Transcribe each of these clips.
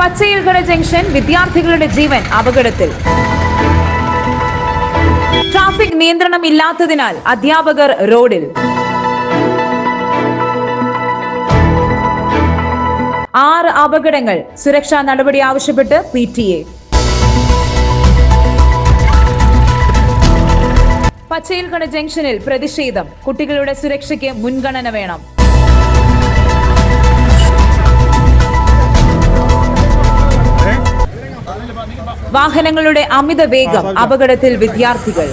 Pachayilkada junction വിദ്യാർത്ഥികളുടെ ജീവൻ അപകടത്തിൽ. Traffic നിയന്ത്രണം ഇല്ലാത്തതിനാൽ അധ്യാപകർ റോഡിൽ. ആറ് അപകടങ്ങൾ സുരക്ഷാ നടപടി ആവശ്യപ്പെട്ട് പി ടി എ. പച്ചയിൽകട ജംഗ്ഷനിൽ പ്രതിഷേധം. കുട്ടികളുടെ സുരക്ഷയ്ക്ക് മുൻഗണന വേണം. വാഹനങ്ങളുടെ അമിത വേഗം അപകടത്തിൽ വിദ്യാർത്ഥികൾ.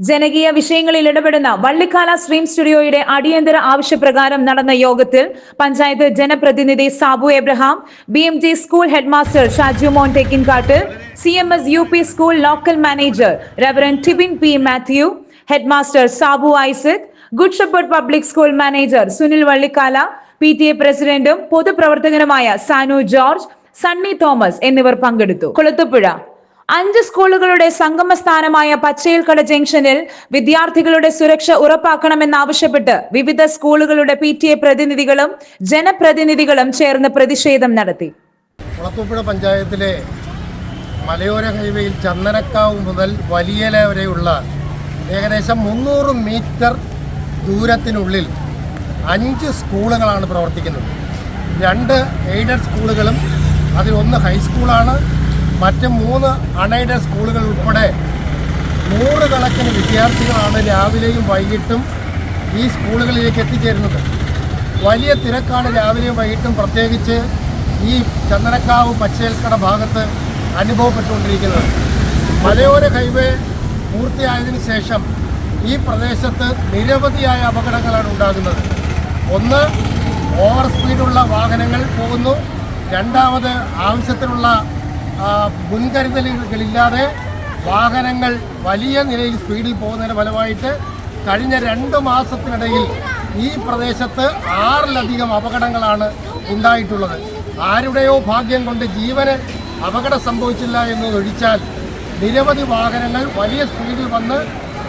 ജനകീയ വിഷയങ്ങളിൽ ഇടപെടുന്ന വള്ളിക്കാല സ്ട്രീം സ്റ്റുഡിയോയുടെ അടിയന്തര ആവശ്യപ്രകാരം നടന്ന യോഗത്തിൽ പഞ്ചായത്ത് ജനപ്രതിനിധി Sabu Abraham B M G school headmaster Shaju Mon Thekkinkattu C M S U P school local manager reverend Tibin P Mathew headmaster Sabu Isaac good shepherd public school manager Sunil Vallikkala P T A പ്രസിഡന്റും പൊതുപ്രവർത്തകനുമായ Sanu George Sunny Thomas എന്നിവർ പങ്കെടുത്തു. കൊളുത്തുപുഴ. അഞ്ച് സ്കൂളുകളുടെ സംഗമ സ്ഥാനമായ പച്ചയിൽക്കട ജംഗ്ഷനിൽ വിദ്യാർത്ഥികളുടെ സുരക്ഷ ഉറപ്പാക്കണമെന്നാവശ്യപ്പെട്ട് വിവിധ സ്കൂളുകളുടെ പി ടി എ പ്രതിനിധികളും ജനപ്രതിനിധികളും ചേർന്ന് പ്രതിഷേധം നടത്തി. കുളത്തൂപ്പുഴ പഞ്ചായത്തിലെ മലയോര ഹൈവേയിൽ ചന്ദനക്കാവ് മുതൽ വലിയല വരെയുള്ള ഏകദേശം മുന്നൂറ് മീറ്റർ ദൂരത്തിനുള്ളിൽ അഞ്ച് സ്കൂളുകളാണ് പ്രവർത്തിക്കുന്നത്. രണ്ട് എയ്ഡഡ് സ്കൂളുകളും അതിലൊന്ന് ഹൈസ്കൂളാണ് മറ്റ് മൂന്ന് അൺഎയ്ഡഡ് സ്കൂളുകൾ ഉൾപ്പെടെ നൂറുകണക്കിന് വിദ്യാർത്ഥികളാണ് രാവിലെയും വൈകിട്ടും ഈ സ്കൂളുകളിലേക്ക് എത്തിച്ചേരുന്നത്. വലിയ തിരക്കാണ് രാവിലെയും വൈകിട്ടും പ്രത്യേകിച്ച് ഈ ചന്ദനക്കാവ് പച്ചേൽക്കട ഭാഗത്ത് അനുഭവപ്പെട്ടുകൊണ്ടിരിക്കുന്നത്. മലയോര ഹൈവേ പൂർത്തിയായതിനു ശേഷം ഈ പ്രദേശത്ത് നിരവധിയായ അപകടങ്ങളാണ് ഉണ്ടാകുന്നത്. ഒന്ന് ഓവർ സ്പീഡുള്ള വാഹനങ്ങൾ പോകുന്നു. രണ്ടാമത് ആവശ്യത്തിനുള്ള മുൻകരുതലുകളില്ലാതെ വാഹനങ്ങൾ വലിയ നിലയിൽ സ്പീഡിൽ പോകുന്നതിന് ഫലമായിട്ട് കഴിഞ്ഞ രണ്ട് മാസത്തിനിടയിൽ ഈ പ്രദേശത്ത് ആറിലധികം അപകടങ്ങളാണ് ഉണ്ടായിട്ടുള്ളത്. ആരുടെയോ ഭാഗ്യം കൊണ്ട് ജീവന് അപകടം സംഭവിച്ചില്ല എന്നതൊഴിച്ചാൽ നിരവധി വാഹനങ്ങൾ വലിയ സ്പീഡിൽ വന്ന്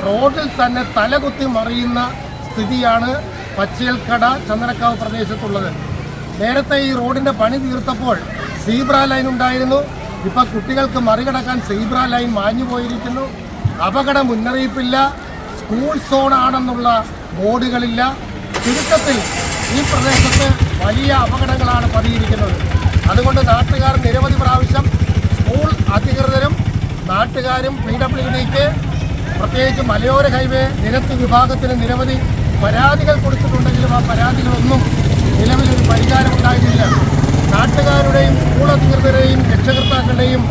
റോഡിൽ തന്നെ തലകുത്തി മറിയുന്ന സ്ഥിതിയാണ് പച്ചേൽക്കട ചന്ദനക്കാവ് പ്രദേശത്തുള്ളത്. നേരത്തെ ഈ റോഡിന്റെ പണി തീർത്തപ്പോൾ സീബ്ര ലൈൻ ഉണ്ടായിരുന്നു. ഇപ്പോൾ കുട്ടികൾക്ക് മറികടക്കാൻ സീബ്ര ലൈൻ മാഞ്ഞു പോയിരിക്കുന്നു. അപകട മുന്നറിയിപ്പില്ല. സ്കൂൾ സോണാണെന്നുള്ള ബോർഡുകളില്ല. ചുരുക്കത്തിൽ ഈ പ്രദേശത്ത് വലിയ അപകടങ്ങളാണ് പതിയിരിക്കുന്നത്. അതുകൊണ്ട് നാട്ടുകാർ നിരവധി പ്രാവശ്യം സ്കൂൾ അധികൃതരും നാട്ടുകാരും പി ഡബ്ല്യു ഡിക്ക് പ്രത്യേകിച്ച് മലയോര ഹൈവേ നിരത്ത് വിഭാഗത്തിന് നിരവധി പരാതികൾ കൊടുത്തിട്ടുണ്ടെങ്കിലും ആ പരാതികളൊന്നും നിലവിലൊരു പരിഹാരം ഉണ്ടായിട്ടില്ല നാട്ടുകാരുടെയും സ്കൂൾ അധികൃതരുടെയും രക്ഷകർത്താക്കളുടെയും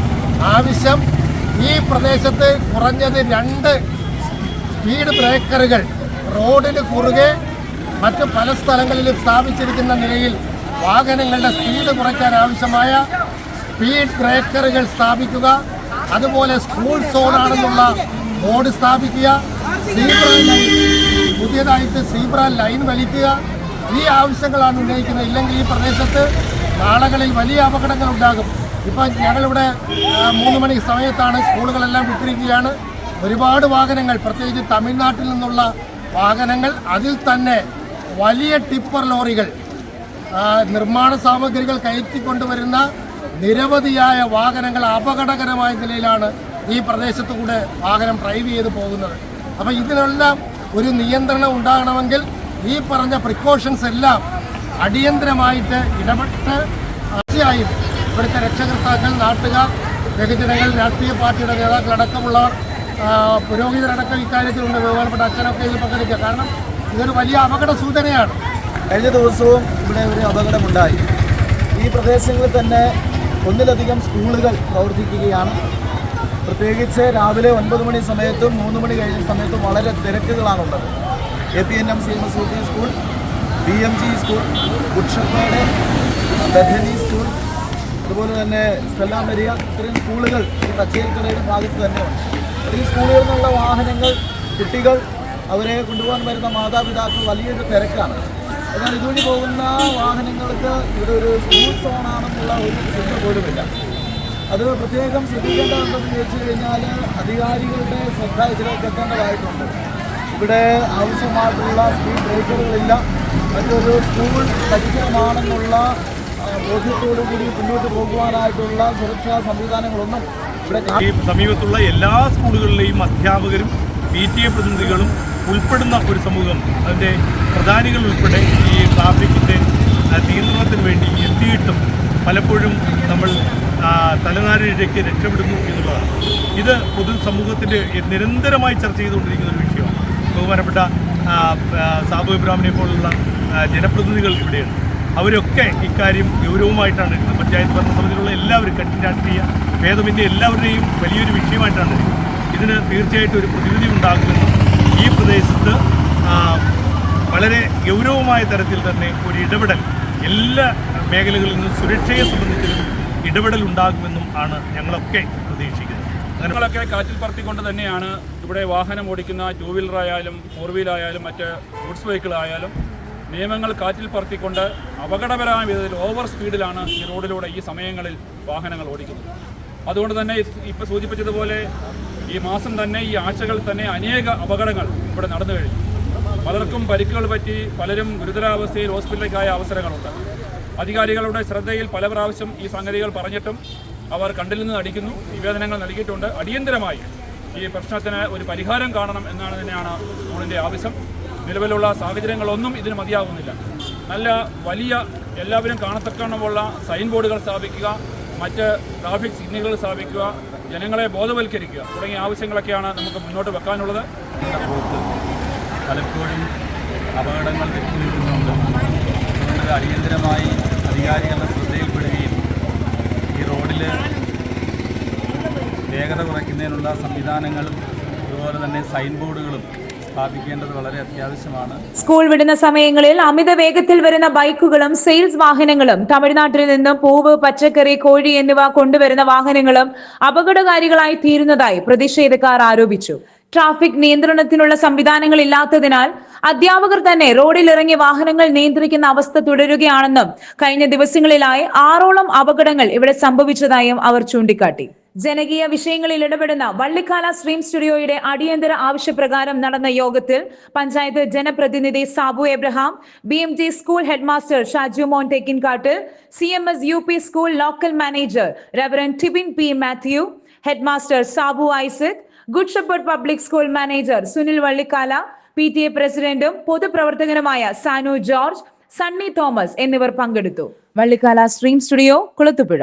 ആവശ്യം ഈ പ്രദേശത്ത് കുറഞ്ഞത് രണ്ട് സ്പീഡ് ബ്രേക്കറുകൾ റോഡിന് കുറുകെ മറ്റ് പല സ്ഥലങ്ങളിലും സ്ഥാപിച്ചിരിക്കുന്ന നിലയിൽ വാഹനങ്ങളുടെ സ്പീഡ് കുറയ്ക്കാൻ ആവശ്യമായ സ്പീഡ് ബ്രേക്കറുകൾ സ്ഥാപിക്കുക അതുപോലെ സ്കൂൾ സോണാണെന്നുള്ള ബോർഡ് സ്ഥാപിക്കുക. സീബ്ര ലൈൻ പുതിയതായിട്ട് സീബ്ര ലൈൻ വലിക്കുക. ഈ ആവശ്യങ്ങളാണ് ഉന്നയിക്കുന്നത്. ഇല്ലെങ്കിൽ ഈ പ്രദേശത്ത് നാളകളിൽ വലിയ അപകടങ്ങൾ ഉണ്ടാകും. ഇപ്പം ഞങ്ങളിവിടെ മൂന്ന് മണി സമയത്താണ് സ്കൂളുകളെല്ലാം വിട്ടിരിക്കുകയാണ്. ഒരുപാട് വാഹനങ്ങൾ പ്രത്യേകിച്ച് തമിഴ്നാട്ടിൽ നിന്നുള്ള വാഹനങ്ങൾ അതിൽ തന്നെ വലിയ ടിപ്പർ ലോറികൾ നിർമ്മാണ സാമഗ്രികൾ കയറ്റിക്കൊണ്ടുവരുന്ന നിരവധിയായ വാഹനങ്ങൾ അപകടകരമായ നിലയിലാണ് ഈ പ്രദേശത്തു കൂടെ വാഹനം ഡ്രൈവ് ചെയ്ത് പോകുന്നത്. അപ്പോൾ ഇതിനെല്ലാം ഒരു നിയന്ത്രണം ഉണ്ടാകണമെങ്കിൽ ഈ പറഞ്ഞ പ്രിക്കോഷൻസ് എല്ലാം അടിയന്തരമായിട്ട് ഇടപെട്ട് തീർച്ചയായും ഇവിടുത്തെ രക്ഷകർത്താക്കൾ നാട്ടുകാർ ബഹുജനങ്ങൾ രാഷ്ട്രീയ പാർട്ടിയുടെ നേതാക്കളടക്കമുള്ളവർ പുരോഹിതരടക്കം ഇക്കാര്യത്തിലുണ്ട്. ബഹുമാനപ്പെട്ട അച്ഛനൊക്കെ ഇതിൽ പങ്കെടുക്കുക. കാരണം ഇതൊരു വലിയ അപകട സൂചനയാണ്. കഴിഞ്ഞ ദിവസവും ഇവിടെ ഒരു അപകടമുണ്ടായി. ഈ പ്രദേശങ്ങളിൽ തന്നെ ഒന്നിലധികം സ്കൂളുകൾ പ്രവർത്തിക്കുകയാണ്. പ്രത്യേകിച്ച് രാവിലെ ഒൻപത് മണി സമയത്തും മൂന്ന് മണി കഴിഞ്ഞ സമയത്തും വളരെ തിരക്കുകളാണുള്ളത്. A P N M C M S U P school B M G school ഉക്ഷപ്പേട് Bethany school അതുപോലെ തന്നെ സ്ഥലാമരിയ ഇത്രയും സ്കൂളുകൾ ഈ പച്ചയക്കടയുടെ ഭാഗത്ത് തന്നെയുണ്ട്. ഈ സ്കൂളുകളിൽ നിന്നുള്ള വാഹനങ്ങൾ കുട്ടികൾ അവരെ കൊണ്ടുപോകാൻ വരുന്ന മാതാപിതാക്കൾ വലിയൊരു തിരക്കാണ്. എന്നാൽ ഇതുവഴി പോകുന്ന വാഹനങ്ങൾക്ക് ഇവിടെ ഒരു സ്കൂൾ സോണാണെന്നുള്ള ഒരു ചിന്ത പോലുമില്ല. അത് പ്രത്യേകം ശ്രദ്ധിക്കേണ്ടതുണ്ടെന്ന് ചോദിച്ചു കഴിഞ്ഞാൽ അധികാരികളുടെ ശ്രദ്ധ ഇതിലേക്ക് എത്തേണ്ടതായിട്ടുണ്ട്. ഇവിടെ ആവശ്യമായിട്ടുള്ള സ്പീഡ് ബ്രേക്കറുകളില്ല. മറ്റൊരു സ്കൂൾ പരിസരമാണെന്നുള്ള ബോധ്യത്തോടു കൂടി മുന്നോട്ട് പോകുവാനായിട്ടുള്ള സുരക്ഷാ സംവിധാനങ്ങളൊന്നും ഇവിടെ സമീപത്തുള്ള എല്ലാ സ്കൂളുകളിലെയും അധ്യാപകരും പി ടി എ പ്രതിനിധികളും ഉൾപ്പെടുന്ന ഒരു സമൂഹം അതിന്റെ പ്രധാനികൾ ഉൾപ്പെടെ ഈ ട്രാഫിക്കിന്റെ നിയന്ത്രണത്തിന് വേണ്ടി എത്തിയിട്ടും പലപ്പോഴും നമ്മൾ തലനാരിഴയ്ക്ക് രക്ഷപ്പെടുന്നു എന്നുള്ളതാണ്. ഇത് പൊതു സമൂഹത്തിന്റെ നിരന്തരമായി ചർച്ച ചെയ്തുകൊണ്ടിരിക്കുന്ന ഒരു വിഷയമാണ്. ബഹുമാനപ്പെട്ട സാബു ഇബ്രാഹിമിനെ പോലുള്ള ജനപ്രതിനിധികൾ ഇവിടെയുണ്ട്. അവരൊക്കെ ഇക്കാര്യം ഗൗരവമായിട്ടാണ് എടുക്കുന്നത് പഞ്ചായത്ത് ഭരണസമിതിയിലുള്ള എല്ലാവരും കക്ഷി രാഷ്ട്രീയ ഭേദമിന്റെ എല്ലാവരുടെയും വലിയൊരു വിഷയമായിട്ടാണ്. ഇതിന് തീർച്ചയായിട്ടും ഒരു പ്രതിവിധി ഉണ്ടാകുമെന്നും ഈ പ്രദേശത്ത് വളരെ ഗൗരവമായ തരത്തിൽ തന്നെ ഒരു ഇടപെടൽ എല്ലാ മേഖലകളിൽ നിന്നും സുരക്ഷയെ സംബന്ധിച്ചൊരു ഇടപെടൽ ഉണ്ടാകുമെന്നും ആണ് ഞങ്ങളൊക്കെ പ്രതീക്ഷിക്കുന്നത്. ഞങ്ങളൊക്കെ കാറ്റിൽ പറത്തിക്കൊണ്ട് തന്നെയാണ് ഇവിടെ വാഹനം ഓടിക്കുന്ന ടൂ വീലറായാലും ഫോർ വീലായാലും മറ്റ് ഗുഡ്സ് വെഹിക്കിളായാലും നിയമങ്ങൾ കാറ്റിൽ പറത്തിക്കൊണ്ട് അപകടപരമായ വിധത്തിൽ ഓവർ സ്പീഡിലാണ് ഈ റോഡിലൂടെ ഈ സമയങ്ങളിൽ വാഹനങ്ങൾ ഓടിക്കുന്നത്. അതുകൊണ്ട് തന്നെ ഇപ്പോൾ സൂചിപ്പിച്ചതുപോലെ ഈ മാസം തന്നെ ഈ ആഴ്ചകൾ തന്നെ അനേക അപകടങ്ങൾ ഇവിടെ നടന്നു കഴിഞ്ഞു. പലർക്കും പരിക്കുകൾ പറ്റി പലരും ഗുരുതരാവസ്ഥയിൽ ഹോസ്പിറ്റലിലേക്കായ അവസരങ്ങളുണ്ട്. അധികാരികളുടെ ശ്രദ്ധയിൽ പല പ്രാവശ്യം ഈ സംഗതികൾ പറഞ്ഞിട്ടും അവർ കണ്ടിൽ നിന്ന് അടിക്കുന്നു നിവേദനങ്ങൾ നൽകിയിട്ടുണ്ട്. അടിയന്തരമായി ഈ പ്രശ്നത്തിന് ഒരു പരിഹാരം കാണണം എന്നാണ് തന്നെയാണ് സ്കൂളിന്റെ ആവശ്യം. നിലവിലുള്ള സാഹചര്യങ്ങളൊന്നും ഇതിന് മതിയാകുന്നില്ല നല്ല വലിയ എല്ലാവരും കാണത്തക്കണമുള്ള സൈൻ ബോർഡുകൾ സ്ഥാപിക്കുക മറ്റ് ട്രാഫിക് സിഗ്നലുകൾ സ്ഥാപിക്കുക ജനങ്ങളെ ബോധവൽക്കരിക്കുക തുടങ്ങിയ ആവശ്യങ്ങളൊക്കെയാണ് നമുക്ക് മുന്നോട്ട് വെക്കാനുള്ളത്. പലപ്പോഴും അപകടങ്ങൾ തെറ്റിനിൽക്കുന്നുണ്ട്. അതുകൊണ്ട് അടിയന്തരമായി അധികാരികളുടെ ശ്രദ്ധയിൽപ്പെടുകയും ഈ റോഡിൽ വേഗത കുറയ്ക്കുന്നതിനുള്ള സംവിധാനങ്ങളും അതുപോലെ തന്നെ സൈൻ ബോർഡുകളും വളരെ അത്യാവശ്യമാണ്. സ്കൂൾ വിടുന്ന സമയങ്ങളിൽ അമിത വേഗത്തിൽ വരുന്ന ബൈക്കുകളും സെയിൽസ് വാഹനങ്ങളും തമിഴ്നാട്ടിൽ നിന്നും പൂവ് പച്ചക്കറി കോഴി എന്നിവ കൊണ്ടുവരുന്ന വാഹനങ്ങളും അപകടകാരികളായി തീരുന്നതായി പ്രതിഷേധക്കാർ ആരോപിച്ചു. ട്രാഫിക് നിയന്ത്രണത്തിനുള്ള സംവിധാനങ്ങൾ ഇല്ലാത്തതിനാൽ അധ്യാപകർ തന്നെ റോഡിലിറങ്ങി വാഹനങ്ങൾ നിയന്ത്രിക്കുന്ന അവസ്ഥ തുടരുകയാണെന്നും കഴിഞ്ഞ ദിവസങ്ങളിലായി ആറോളം അപകടങ്ങൾ ഇവിടെ സംഭവിച്ചതായും അവർ ചൂണ്ടിക്കാട്ടി. ജനകീയ വിഷയങ്ങളിൽ ഇടപെടുന്ന വള്ളിക്കാല സ്ട്രീം സ്റ്റുഡിയോയുടെ അടിയന്തര ആവശ്യപ്രകാരം നടന്ന യോഗത്തിൽ പഞ്ചായത്ത് ജനപ്രതിനിധി Sabu Abraham B M G school headmaster Shaju Mon Thekkinkattu C M S U P school local manager reverend Tibin P Mathew headmaster Sabu Isaac good shepherd public school manager Sunil Vallikkala P T A പ്രസിഡന്റും പൊതുപ്രവർത്തകനുമായ Sanu George Sunny Thomas എന്നിവർ പങ്കെടുത്തു. Vallikkala stream studio Kulathupuzha.